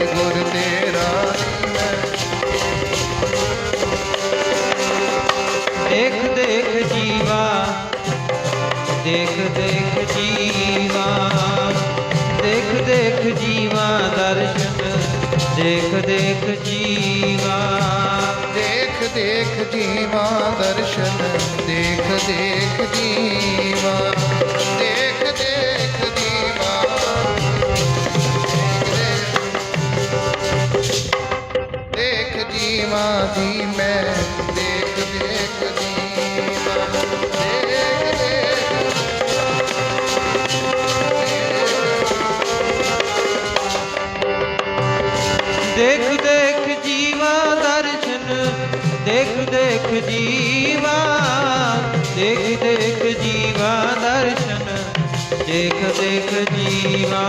ਗੁਰ ਤੇਰਾ ਦੇਖ ਦੇਖ ਜੀਵਾ, ਦੇਖ ਦੇਖ ਜੀਵਾ। ਦੇਖ ਦੇਖ ਜੀਵਾ ਦਰਸ਼ਨ, ਦੇਖ ਦੇਖ ਜੀਵਾ। ਦੇਖ ਦੇਖ ਜੀਵਾ ਦਰਸ਼ਨ, ਦੇਖ ਦੇਖ ਜੀਵਾ। ਦੇਖ ਦੇਖ ਜੀਵਾ ਦਰਸ਼ਨ ਦੇਖ ਦੇਖ ਜੀਵਾ ਦੇਖ ਦੇਖ ਜੀਵਾ ਦਰਸ਼ਨ ਦੇਖ ਦੇਖ ਜੀਵਾ।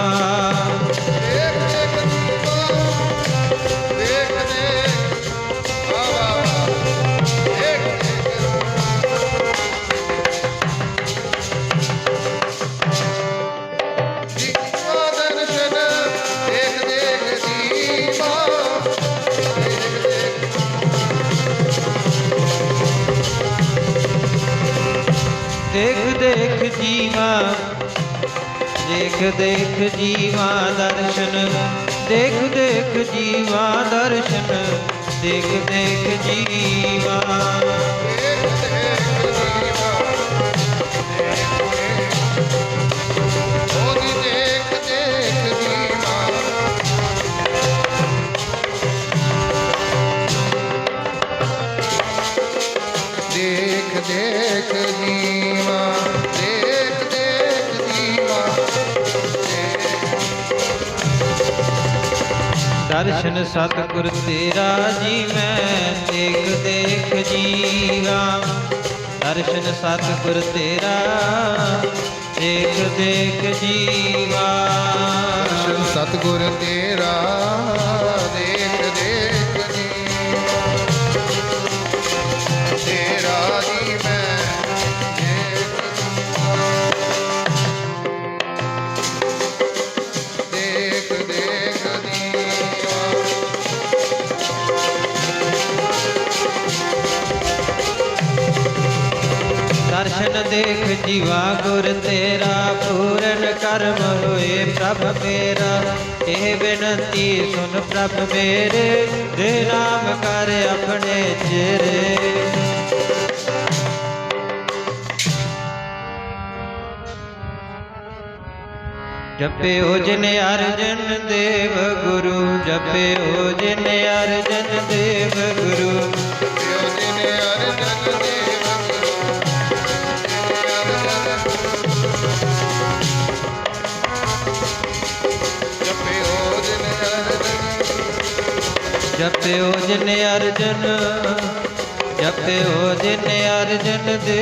ਜੀਵਾ। ਦੇਖ ਦੇਖ ਜੀਵਾ ਦਰਸ਼ਨ ਦੇਖ ਦੇਖ ਜੀਵਾ ਦਰਸ਼ਨ ਦੇਖ ਦੇਖ ਜੀਵਾ। ਦਰਸ਼ਨ ਸਤਿਗੁਰ ਤੇਰਾ ਜੀ, ਮੈਂ ਦੇਖ ਦੇਖ ਜੀਵਾ। ਦਰਸ਼ਨ ਸਤਿਗੁਰ ਤੇਰਾ ਦੇਖ ਦੇਖ ਜੀਵਾ। ਦਰਸ਼ਨ ਸਤਿਗੁਰ ਤੇਰਾ ਦਰਸ਼ਨ ਦੇਖ ਜੀਵਾ ਗੁਰ ਤੇਰਾ, ਪੂਰਨ ਕਰਮ ਹੋਏ ਪ੍ਰਭ ਮੇਰਾ। ਇਹ ਬੇਨਤੀ ਸੁਨ ਪ੍ਰਭ ਮੇਰੇ, ਦੇ ਨਾਮ ਕਰ ਆਪਣੇ ਚਿਹਰੇ। ਜਪਿਓ ਜਿਨ ਅਰਜਨ ਦੇਵ ਗੁਰੂ, ਜਪਿਓ ਜਿਨ ਅਰਜਨ ਦੇਵ ਗੁਰੂ। ਜਪਿਓ ਜੀ ਜਿਨ ਅਰਜਨ। ਜਪਿਓ ਜਿਨ ਅਰਜਨ ਦੇ